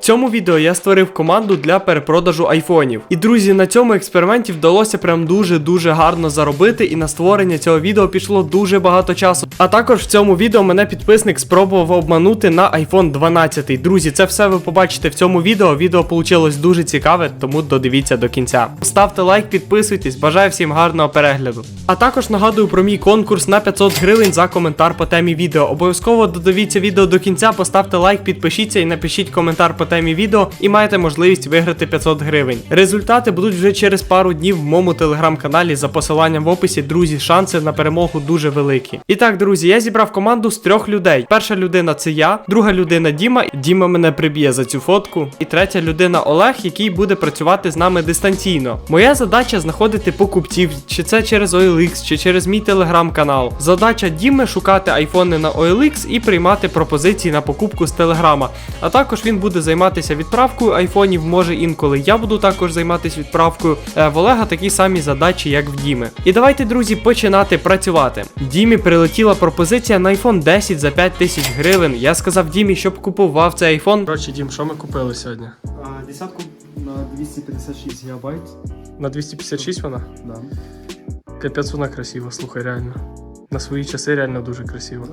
Цьому відео я створив команду для перепродажу айфонів. І друзі, на цьому експерименті вдалося прям дуже-дуже гарно заробити, і на створення цього відео пішло дуже багато часу. А також в цьому відео мене підписник спробував обманути на iPhone 12. Друзі, це все ви побачите в цьому відео. Відео вийшло дуже цікаве, тому додивіться до кінця. Ставте лайк, підписуйтесь, бажаю всім гарного перегляду. А також нагадую про мій конкурс на 500 гривень за коментар по темі відео. Обов'язково додивіться відео до кінця, поставте лайк, підпишіться і напишіть коментар по темі відео, і маєте можливість виграти 500 гривень. Результати будуть вже через пару днів в моєму телеграм-каналі за посиланням в описі. Друзі, шанси на перемогу дуже великі. І так, друзі, я зібрав команду з трьох людей. Перша людина це я, друга людина Діма. Діма мене приб'є за цю фотку. І третя людина Олег, який буде працювати з нами дистанційно. Моя задача знаходити покупців, чи це через OLX, чи через мій телеграм-канал. Задача Діми шукати айфони на OLX і приймати пропозиції на покупку з телеграма. А також він буде займатися відправкою айфонів, може інколи я буду також займатися відправкою. Е, В Олега такі самі задачі, як в Діми. І давайте, друзі, починати працювати. Дімі прилетіла пропозиція на iPhone 10 за 5 тисяч гривень. Я сказав Дімі, щоб купував цей айфон. Коротше, Дім, що ми купили сьогодні? А, Десятку на 256 гигабайт. На 256 вона? Да. Капець вона красива, слухай, реально. На свої часи реально дуже красиво.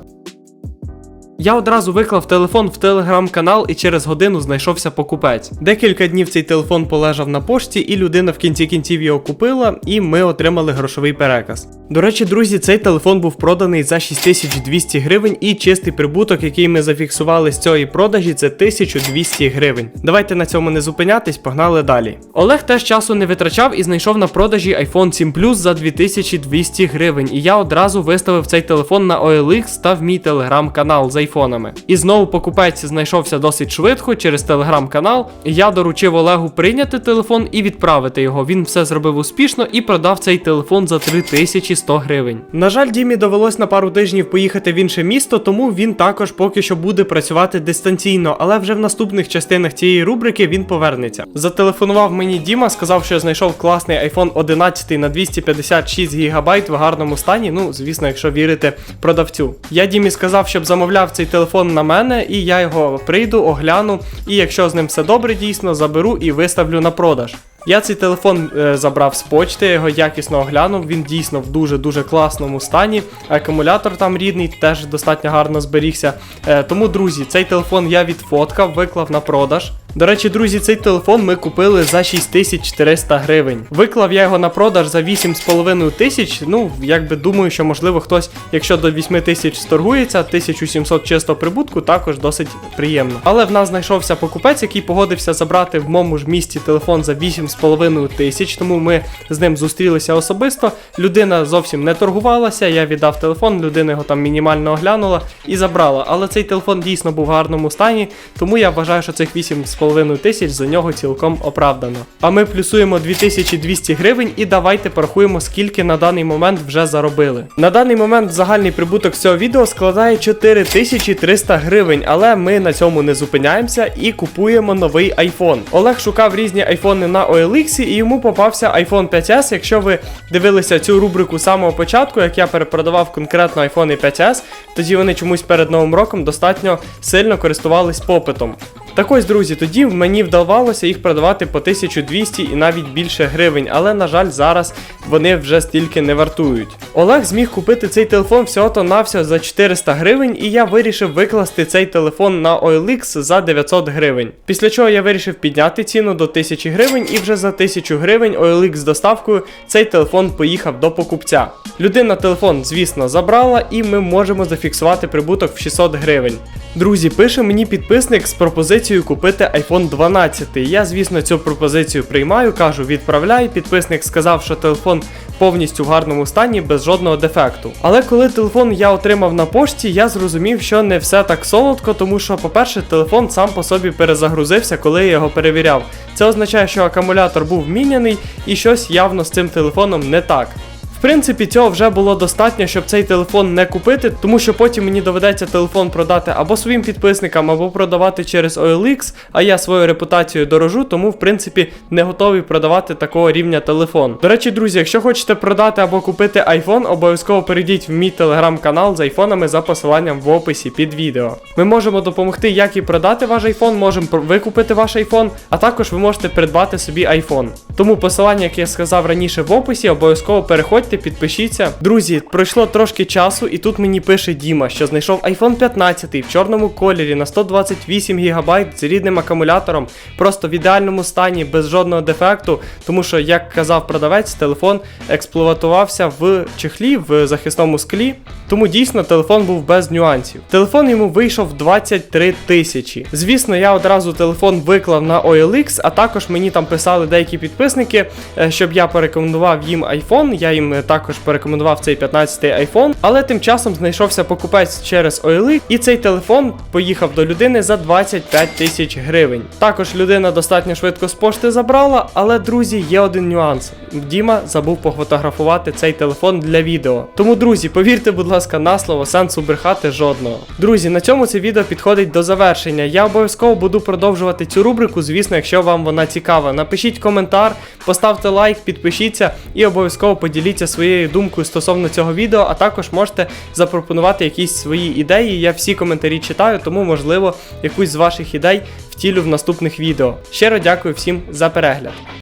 Я одразу виклав телефон в телеграм-канал і через годину знайшовся покупець. Декілька днів цей телефон полежав на пошті, і людина в кінці кінців його купила, і ми отримали грошовий переказ. До речі, друзі, цей телефон був проданий за 6200 гривень, і чистий прибуток, який ми зафіксували з цієї продажі, це 1200 гривень. Давайте на цьому не зупинятись, погнали далі. Олег теж часу не витрачав і знайшов на продажі iPhone 7 Plus за 2200 гривень. І я одразу виставив цей телефон на OLX та в мій телеграм-канал з айфонами. І знову покупець знайшовся досить швидко через телеграм-канал. Я доручив Олегу прийняти телефон і відправити його. Він все зробив успішно і продав цей телефон за 3100 гривень. На жаль, Дімі довелось на пару тижнів поїхати в інше місто, тому він також поки що буде працювати дистанційно, але вже в наступних частинах цієї рубрики він повернеться. Зателефонував мені Діма, сказав, що знайшов класний iPhone 11 на 256 ГБ в гарному стані. Ну, звісно, якщо вірити продавцю. Я Дімі сказав, щоб замовляв цей телефон на мене, і я його прийду, огляну. І якщо з ним все добре, дійсно заберу і виставлю на продаж. Я цей телефон е, забрав з почти, його якісно оглянув. Він дійсно в дуже дуже класному стані. Акумулятор там рідний, теж достатньо гарно зберігся. Е, тому, друзі, цей телефон я відфоткав, виклав на продаж. До речі, друзі, цей телефон ми купили за 6400 гривень. Виклав я його на продаж за 8,5 тисяч. Ну, якби думаю, що можливо хтось, якщо до 8 тисяч сторгується, 1700 чистого прибутку, також досить приємно. Але в нас знайшовся покупець, який погодився забрати в моєму ж місті телефон за 8,5 тисяч, тому ми з ним зустрілися особисто. Людина зовсім не торгувалася, я віддав телефон, людина його там мінімально оглянула і забрала. Але цей телефон дійсно був в гарному стані, тому я вважаю, що цих 8,5 тисяч за нього цілком оправдано. А ми плюсуємо 2200 гривень і давайте порахуємо, скільки на даний момент вже заробили. На даний момент загальний прибуток цього відео складає 4300 гривень, але ми на цьому не зупиняємося і купуємо новий iPhone. Олег шукав різні айфони на OLX і йому попався iPhone 5s. Якщо ви дивилися цю рубрику з самого початку, як я перепродавав конкретно iPhone 5s, тоді вони чомусь перед новим роком достатньо сильно користувались попитом. Так ось, друзі, тоді мені вдавалося їх продавати по 1200 і навіть більше гривень, але на жаль, зараз вони вже стільки не вартують. Олег зміг купити цей телефон всього-то навсього за 400 гривень, і я вирішив викласти цей телефон на OLX за 900 гривень. Після чого я вирішив підняти ціну до 1000 гривень, і вже за 1000 гривень OLX з доставкою цей телефон поїхав до покупця. Людина телефон, звісно, забрала, і ми можемо зафіксувати прибуток в 600 гривень. Друзі, пише мені підписник з пропозицією купити iPhone 12. Я, звісно, цю пропозицію приймаю, кажу, відправляй. Підписник сказав, що телефон повністю в гарному стані, без жодного дефекту. Але коли телефон я отримав на пошті, я зрозумів, що не все так солодко, тому що, по-перше, телефон сам по собі перезагрузився, коли я його перевіряв. Це означає, що акумулятор був міняний і щось явно з цим телефоном не так. В принципі, цього вже було достатньо, щоб цей телефон не купити, тому що потім мені доведеться телефон продати або своїм підписникам, або продавати через OLX, а я свою репутацію дорожу, тому в принципі не готовий продавати такого рівня телефон. До речі, друзі, якщо хочете продати або купити iPhone, обов'язково перейдіть в мій телеграм-канал з айфонами за посиланням в описі під відео. Ми можемо допомогти як і продати ваш iPhone, можемо викупити ваш iPhone, а також ви можете придбати собі iPhone. Тому посилання, яке я сказав раніше в описі, обов'язково переходьте, підпишіться. Друзі, пройшло трошки часу, і тут мені пише Діма, що знайшов iPhone 15 в чорному кольорі на 128 ГБ з рідним акумулятором, просто в ідеальному стані, без жодного дефекту, тому що, як казав продавець, телефон експлуатувався в чехлі, в захисному склі. Тому дійсно телефон був без нюансів. Телефон йому вийшов 23 тисячі. Звісно, я одразу телефон виклав на OLX, а також мені там писали деякі підписники, е, щоб я порекомендував їм iPhone. Я їм також порекомендував цей 15-й iPhone, але тим часом знайшовся покупець через OLX, і цей телефон поїхав до людини за 25 тисяч гривень. Також людина достатньо швидко з пошти забрала, але друзі, є один нюанс. Діма забув пофотографувати цей телефон для відео. Тому, друзі, повірте, будь ласка, на слово, сенсу брехати жодного. Друзі, на цьому це відео підходить до завершення. Я обов'язково буду продовжувати цю рубрику, звісно, якщо вам вона цікава. Напишіть коментар, поставте лайк, підпишіться і обов'язково поділіться своєю думкою стосовно цього відео, а також можете запропонувати якісь свої ідеї. Я всі коментарі читаю, тому можливо якусь з ваших ідей втілю в наступних відео. Щиро дякую всім за перегляд.